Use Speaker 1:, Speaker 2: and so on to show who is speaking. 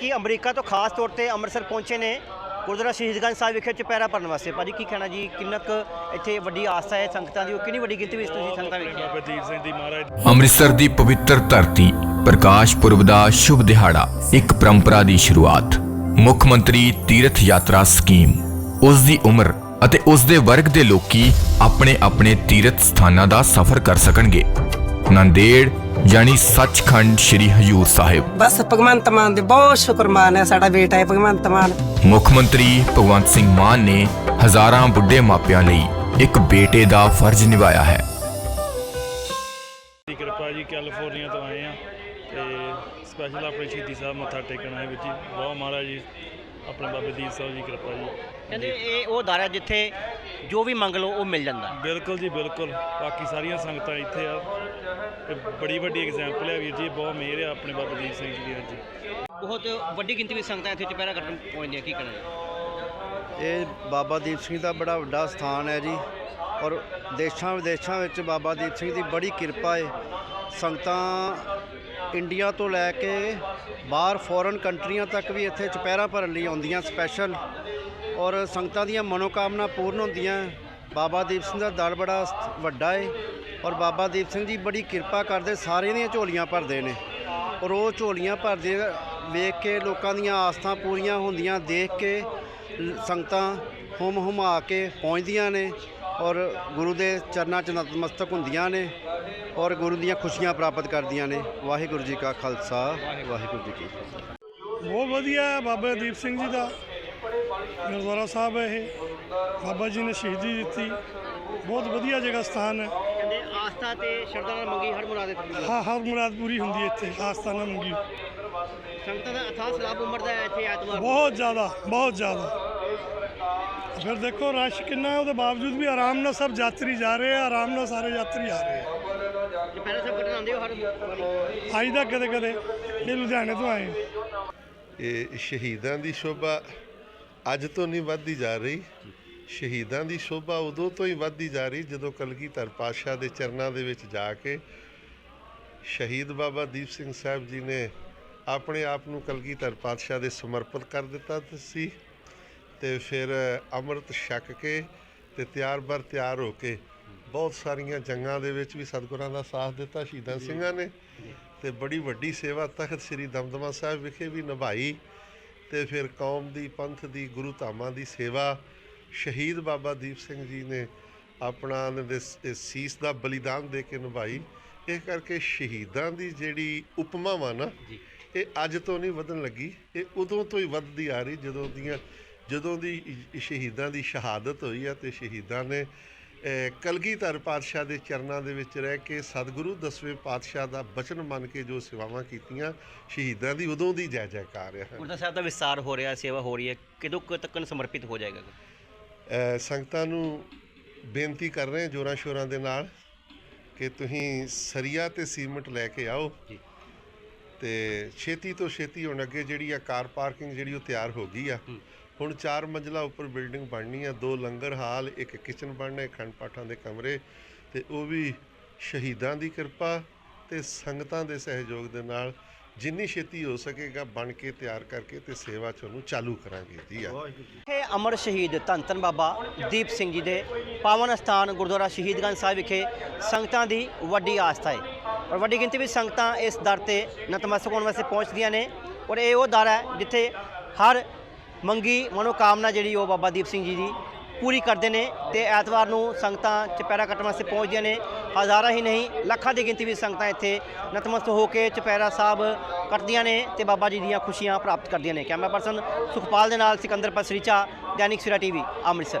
Speaker 1: ਕਿ ਅਮਰੀਕਾ ਤੋਂ ਖਾਸ ਤੌਰ ਤੇ ਅੰਮ੍ਰਿਤਸਰ ਪਹੁੰਚੇ ਨੇ ਗੁਰਦੁਆਰਾ ਸ਼ਹੀਦਗੰਜ ਸਾਹਿਬ ਵਿਖੇ ਚੁਪਹਿਰਾ ਪੜਨ ਵਾਸਤੇ। ਭਾਜੀ ਕੀ ਕਹਿਣਾ ਜੀ? ਕਿੰਨਾ ਕੁ ਇੱਥੇ ਵੱਡੀ ਆਸਥਾ ਹੈ ਸੰਗਤਾਂ ਦੀ? ਉਹ ਕਿੰਨੀ ਵੱਡੀ ਗਿਣਤੀ ਵਿੱਚ ਤੁਸੀਂ ਸੰਗਤਾਂ ਵੇਖੀਆਂ?
Speaker 2: ਬਾਬਾ ਦੀਪ ਸਿੰਘ ਦੀ ਮਹਾਰਾਜ
Speaker 3: ਅੰਮ੍ਰਿਤਸਰ ਦੀ ਪਵਿੱਤਰ ਧਰਤੀ ਪ੍ਰਕਾਸ਼ ਪੁਰਬ ਦਾ ਸ਼ੁਭ ਦਿਹਾੜਾ ਇੱਕ ਪਰੰਪਰਾ ਦੀ ਸ਼ੁਰੂਆਤ। ਮੁੱਖ ਮੰਤਰੀ ਤੀਰਥ ਯਾਤਰਾ ਸਕੀਮ। ਉਸ ਦੀ ਉਮਰ ਅਤੇ ਉਸ ਦੇ ਵਰਗ ਦੇ ਲੋਕੀ ਆਪਣੇ ਆਪਣੇ ਤੀਰਥ ਸਥਾਨਾਂ ਦਾ ਸਫ਼ਰ ਕਰ ਸਕਣਗੇ। ਨੰਦੇੜ ਯਾਨੀ ਸੱਚਖੰਡ ਸ੍ਰੀ ਹਜੂਰ ਸਾਹਿਬ।
Speaker 4: ਬਸ ਭਗਵੰਤ ਮਾਨ ਦੇ ਬਹੁਤ ਸ਼ੁਕਰਮਾਨ ਹੈ ਸਾਡਾ ਬੇਟਾ ਹੈ ਭਗਵੰਤ ਮਾਨ।
Speaker 3: ਮੁੱਖ ਮੰਤਰੀ ਭਗਵੰਤ ਸਿੰਘ ਮਾਨ ਨੇ ਹਜ਼ਾਰਾਂ ਬੁੱਢੇ ਮਾਪਿਆਂ ਲਈ ਇੱਕ ਬੇਟੇ ਦਾ ਫਰਜ਼ ਨਿਭਾਇਆ ਹੈ।
Speaker 2: ਦੀ ਕਿਰਪਾ ਜੀ ਕੈਲੀਫੋਰਨੀਆ ਤੋਂ ਆਏ ਆ ਤੇ ਸਪੈਸ਼ਲ ਆਪਣੇ ਸ਼ਹੀਦੀ ਸਾਹਿਬ ਮੱਥਾ ਟੇਕਣ ਆਏ ਵਿੱਚ ਬਹੁਤ ਮਹਾਰਾਜ ਜੀ ਆਪਣੇ ਬਾਬੇ ਦੀਪ ਸਾਹਿਬ ਜੀ ਕਿਰਪਾ ਜੀ।
Speaker 1: ਕਹਿੰਦੇ ਇਹ ਉਹ ਦਰ ਜਿੱਥੇ ਜੋ ਵੀ ਮੰਗ ਲਓ ਉਹ ਮਿਲ ਜਾਂਦਾ।
Speaker 2: ਬਿਲਕੁਲ ਜੀ ਬਿਲਕੁਲ। ਬਾਕੀ ਸਾਰੀਆਂ ਸੰਗਤਾਂ ਇੱਥੇ ਆ। ਤੇ ਬੜੀ ਵੱਡੀ ਐਗਜ਼ਾਮਪਲ ਹੈ ਵੀਰ ਜੀ ਬਹੁਤ ਮਿਹਰ ਆ ਆਪਣੇ ਬਾਬਾ ਦੀਪ ਸਿੰਘ ਜੀ ਦੀ ਅੱਜ।
Speaker 1: ਬਹੁਤ ਵੱਡੀ ਗਿਣਤੀ ਵਿੱਚ ਸੰਗਤਾਂ ਇੱਥੇ ਚੁਪਹਿਰਾ ਕੱਟਣ ਪਹੁੰਚਦੀਆਂ ਕੀ ਜੀ?
Speaker 5: ਇਹ ਬਾਬਾ ਦੀਪ ਸਿੰਘ ਦਾ ਬੜਾ ਵੱਡਾ ਸਥਾਨ ਹੈ ਜੀ। ਔਰ ਦੇਸ਼ਾਂ ਵਿਦੇਸ਼ਾਂ ਵਿੱਚ ਬਾਬਾ ਦੀਪ ਸਿੰਘ ਦੀ ਬੜੀ ਕਿਰਪਾ ਹੈ ਸੰਗਤਾਂ ਇੰਡੀਆ ਤੋਂ ਲੈ ਕੇ ਬਾਹਰ ਫੋਰਨ ਕੰਟਰੀਆਂ ਤੱਕ ਵੀ ਇੱਥੇ ਚੁਪਹਿਰਾ ਭਰਨ ਲਈ ਆਉਂਦੀਆਂ ਸਪੈਸ਼ਲ ਔਰ ਸੰਗਤਾਂ ਦੀਆਂ ਮਨੋਕਾਮਨਾ ਪੂਰਨ ਹੁੰਦੀਆਂ ਬਾਬਾ ਦੀਪ ਸਿੰਘ ਦਾ ਦਰ ਬੜਾ ਵੱਡਾ ਏ ਔਰ ਬਾਬਾ ਦੀਪ ਸਿੰਘ ਜੀ ਬੜੀ ਕਿਰਪਾ ਕਰਦੇ, ਸਾਰਿਆਂ ਦੀਆਂ ਝੋਲੀਆਂ ਭਰਦੇ ਨੇ। ਔਰ ਉਹ ਝੋਲੀਆਂ ਭਰਦੇ ਵੇਖ ਕੇ ਲੋਕਾਂ ਦੀਆਂ ਆਸਥਾਂ ਪੂਰੀਆਂ ਹੁੰਦੀਆਂ, ਦੇਖ ਕੇ ਸੰਗਤਾਂ ਹੁਮ ਹੁਮਾ ਕੇ ਪਹੁੰਚਦੀਆਂ ਨੇ ਔਰ ਗੁਰੂ ਦੇ ਚਰਨਾਂ 'ਚ ਨਤਮਸਤਕ ਹੁੰਦੀਆਂ ਨੇ ਔਰ ਗੁਰੂ ਦੀਆਂ ਖੁਸ਼ੀਆਂ ਪ੍ਰਾਪਤ ਕਰਦੀਆਂ ਨੇ। ਵਾਹਿਗੁਰੂ ਜੀ ਕਾ ਖਾਲਸਾ, ਵਾਹਿਗੁਰੂ ਜੀ ਕੀ ਫਤਿਹ।
Speaker 6: ਬਹੁਤ ਵਧੀਆ ਹੈ ਬਾਬਾ ਦੀਪ ਸਿੰਘ ਜੀ ਦਾ। ਗੁਰਦੁਆਰਾ ਸਾਹਿਬ ਹੈ ਇਹ। ਬਾਬਾ ਜੀ ਨੇ ਸ਼ਹੀਦੀ ਦਿੱਤੀ। ਬਹੁਤ ਵਧੀਆ ਜਗ੍ਹਾ ਸਥਾਨ ਹੈ।
Speaker 1: ਕਹਿੰਦੇ ਆਸਥਾ ਤੇ ਸ਼ਰਧਾ ਨਾਲ ਮੰਗੀ ਹਰ ਮੁਰਾਦ ਪੂਰੀ
Speaker 6: ਹਾਂ ਹਰ ਮੁਰਾਦ ਪੂਰੀ ਹੁੰਦੀ ਹੈ ਇੱਥੇ ਆਸਥਾਨਾ ਮੰਗੀ।
Speaker 1: ਸੰਗਤਾਂ ਦਾ ਅਥਾਹ ਸਲਾਬ ਉਮਰ ਦਾ ਹੈ ਇੱਥੇ ਐਤਵਾਰ। ਨੂੰ।
Speaker 6: ਬਹੁਤ ਜ਼ਿਆਦਾ ਬਹੁਤ ਜ਼ਿਆਦਾ। ਫਿਰ ਦੇਖੋ ਰਸ਼ ਕਿੰਨਾ ਹੈ ਉਹਦੇ ਬਾਵਜੂਦ ਵੀ ਆਰਾਮ ਨਾਲ ਸਭ ਯਾਤਰੀ ਜਾ ਰਹੇ ਆ ਆਰਾਮ ਨਾਲ ਸਾਰੇ ਯਾਤਰੀ ਆ ਰਹੇ ਆ।
Speaker 1: ਚੁਪਹਿਰਾ ਸਾਹਿਬ ਕੱਟਣ ਆਉਂਦੇ ਹੋ ਹਰ ਵਾਰੀ।
Speaker 6: ਆਈ ਦਾ ਕਦੇ ਕਦੇ ਇਹ ਲੁਧਿਆਣੇ ਤੋਂ ਆਏ
Speaker 7: ਇਹ ਸ਼ਹੀਦਾਂ ਦੀ ਸ਼ੋਭਾ ਅੱਜ ਤੋਂ ਨਹੀਂ ਵੱਧਦੀ ਜਾ ਰਹੀ। ਸ਼ਹੀਦਾਂ ਦੀ ਸ਼ੋਭਾ ਉਦੋਂ ਤੋਂ ਹੀ ਵੱਧਦੀ ਜਾ ਰਹੀ ਜਦੋਂ ਕਲਗੀਧਰ ਪਾਤਸ਼ਾਹ ਦੇ ਚਰਨਾਂ ਦੇ ਵਿੱਚ ਜਾ ਕੇ ਸ਼ਹੀਦ ਬਾਬਾ ਦੀਪ ਸਿੰਘ ਸਾਹਿਬ ਜੀ ਨੇ ਆਪਣੇ ਆਪ ਨੂੰ ਕਲਗੀਧਰ ਪਾਤਸ਼ਾਹ ਦੇ ਸਮਰਪਿਤ ਕਰ ਦਿੱਤਾ ਸੀ ਤੇ ਫਿਰ ਅੰਮ੍ਰਿਤ ਛਕ ਕੇ ਤੇ ਤਿਆਰ ਬਰ ਤਿਆਰ ਹੋ ਕੇ ਬਹੁਤ ਸਾਰੀਆਂ ਜੰਗਾਂ ਦੇ ਵਿੱਚ ਵੀ ਸਤਿਗੁਰਾਂ ਦਾ ਸਾਥ ਦਿੱਤਾ ਸ਼ਹੀਦਾਂ ਸਿੰਘਾਂ ਨੇ ਤੇ ਬੜੀ ਵੱਡੀ ਸੇਵਾ ਤਖਤ ਸ੍ਰੀ ਦਮਦਮਾ ਸਾਹਿਬ ਵਿਖੇ ਵੀ ਨਿਭਾਈ। ਤੇ ਫਿਰ ਕੌਮ ਦੀ ਪੰਥ ਦੀ ਗੁਰੂ ਧਾਮਾਂ ਦੀ ਸੇਵਾ। ਸ਼ਹੀਦ ਬਾਬਾ ਦੀਪ ਸਿੰਘ ਜੀ ਨੇ ਆਪਣਾ ਸੀਸ ਦਾ ਬਲੀਦਾਨ ਦੇ ਕੇ ਨਿਭਾਈ। ਇਹ ਕਰਕੇ ਸ਼ਹੀਦਾਂ ਦੀ ਜਿਹੜੀ ਉਪਮਾ ਵਾ ਨਾ ਇਹ ਅੱਜ ਤੋਂ ਨਹੀਂ ਵਧਣ ਲੱਗੀ। ਇਹ ਉਦੋਂ ਤੋਂ ਹੀ ਵੱਧਦੀ ਆ ਰਹੀ ਜਦੋਂ ਦੀਆਂ ਜਦੋਂ ਦੀ ਸ਼ਹੀਦਾਂ ਦੀ ਸ਼ਹਾਦਤ ਹੋਈ ਆ ਤੇ ਸ਼ਹੀਦਾਂ ਨੇ ਕਲਗੀਧਰ ਪਾਤਸ਼ਾਹ ਦੇ ਚਰਨਾਂ ਦੇ ਵਿੱਚ ਰਹਿ ਕੇ ਸਤਿਗੁਰੂ ਦਸਵੇਂ ਪਾਤਸ਼ਾਹ ਦਾ ਬਚਨ ਮੰਨ ਕੇ ਜੋ ਸੇਵਾਵਾਂ ਕੀਤੀਆਂ ਸ਼ਹੀਦਾਂ ਦੀ ਉਦੋਂ ਦੀ ਜੈ ਜੈਕਾਰ
Speaker 1: ਗੁਰਦੁਆਰਾ ਸਾਹਿਬ ਦਾ ਵਿਸਤਾਰ ਹੋ ਰਿਹਾ ਸੇਵਾ ਹੋ ਰਹੀ ਹੈ। ਕਿਦੋਂ ਕੁ ਤੱਕ ਸਮਰਪਿਤ ਹੋ ਜਾਏਗਾ?
Speaker 7: ਸੰਗਤਾਂ ਨੂੰ ਬੇਨਤੀ ਕਰ ਰਹੇ ਹਾਂ ਜੋਰਾਂ ਸ਼ੋਰਾਂ ਦੇ ਨਾਲ ਕਿ ਤੁਸੀਂ ਸਰੀਆ ਤੇ ਸੀਮਟ ਲੈ ਕੇ ਆਓ।
Speaker 1: ਜੀ।
Speaker 7: ਤੇ ਛੇਤੀ ਤੋਂ ਛੇਤੀ ਹੁਣ ਅੱਗੇ ਜਿਹੜੀ ਆ ਕਾਰ ਪਾਰਕਿੰਗ ਜਿਹੜੀ ਉਹ ਤਿਆਰ ਹੋ ਗਈ ਆ। ਹੁਣ ਚਾਰ ਮੰਜ਼ਲਾ ਉੱਪਰ ਬਿਲਡਿੰਗ ਬਣਨੀ ਆ, ਦੋ ਲੰਗਰ ਹਾਲ, ਇੱਕ ਕਿਚਨ ਬਣਨਾ, ਇੱਕ ਖੰਡ ਪਾਠਾਂ ਦੇ ਕਮਰੇ ਤੇ ਉਹ ਵੀ ਸ਼ਹੀਦਾਂ ਦੀ ਕਿਰਪਾ ਤੇ ਸੰਗਤਾਂ ਦੇ ਸਹਿਯੋਗ ਦੇ ਨਾਲ ਜਿੰਨੀ ਛੇਤੀ ਹੋ ਸਕੇਗਾ ਬਣ ਕੇ ਤਿਆਰ ਕਰਕੇ ਤੇ ਸੇਵਾ ਚ ਉਹਨੂੰ ਚਾਲੂ ਕਰਾਂਗੇ ਜੀ ਆ।
Speaker 1: ਇਹ ਅਮਰ ਸ਼ਹੀਦ ਧੰਨ ਧੰਨ ਬਾਬਾ ਦੀਪ ਸਿੰਘ ਜੀ ਦੇ ਪਾਵਨ ਸਥਾਨ ਗੁਰਦੁਆਰਾ ਸ਼ਹੀਦਗੰਜ ਸਾਹਿਬ ਵਿਖੇ ਸੰਗਤਾਂ ਦੀ ਵੱਡੀ ਆਸਥਾ ਹੈ। ਔਰ ਵੱਡੀ ਗਿਣਤੀ ਵਿੱਚ ਸੰਗਤਾਂ ਇਸ ਦਰ ਤੇ ਨਤਮਸਤਕ ਹੋਣ ਵਾਸਤੇ ਪਹੁੰਚਦੀਆਂ ਨੇ। ਔਰ ਇਹ ਉਹ ਦਰ ਹੈ ਜਿੱਥੇ ਹਰ ਮੰਗੀ ਮਨੋਕਾਮਨਾ ਜਿਹੜੀ ਉਹ ਬਾਬਾ ਦੀਪ ਸਿੰਘ ਜੀ ਦੀ ਪੂਰੀ ਕਰਦੇ ਨੇ ਤੇ ਐਤਵਾਰ ਨੂੰ ਸੰਗਤਾਂ ਚਪੈਰਾ ਕੱਟਣ ਵਾਸਤੇ ਪਹੁੰਚਦੀਆਂ ਨੇ। ਹਜ਼ਾਰਾਂ ਹੀ ਨਹੀਂ, ਲੱਖਾਂ ਦੀ ਗਿਣਤੀ ਵਿੱਚ ਸੰਗਤਾਂ ਇੱਥੇ ਨਤਮਸਤਕ ਹੋ ਕੇ ਚਪੈਰਾ ਸਾਹਿਬ ਕੱਟਦੀਆਂ ਨੇ ਤੇ ਬਾਬਾ ਜੀ ਦੀਆਂ ਖੁਸ਼ੀਆਂ ਪ੍ਰਾਪਤ ਕਰਦੀਆਂ ਨੇ। ਕੈਮਰਾ ਪਰਸਨ ਸੁਖਪਾਲ ਦੇ ਨਾਲ ਸਿਕੰਦਰ ਪਸਰੀਚਾ, ਦੈਨਿਕ ਸਵੇਰਾ ਟੀਵੀ, ਅੰਮ੍ਰਿਤਸਰ।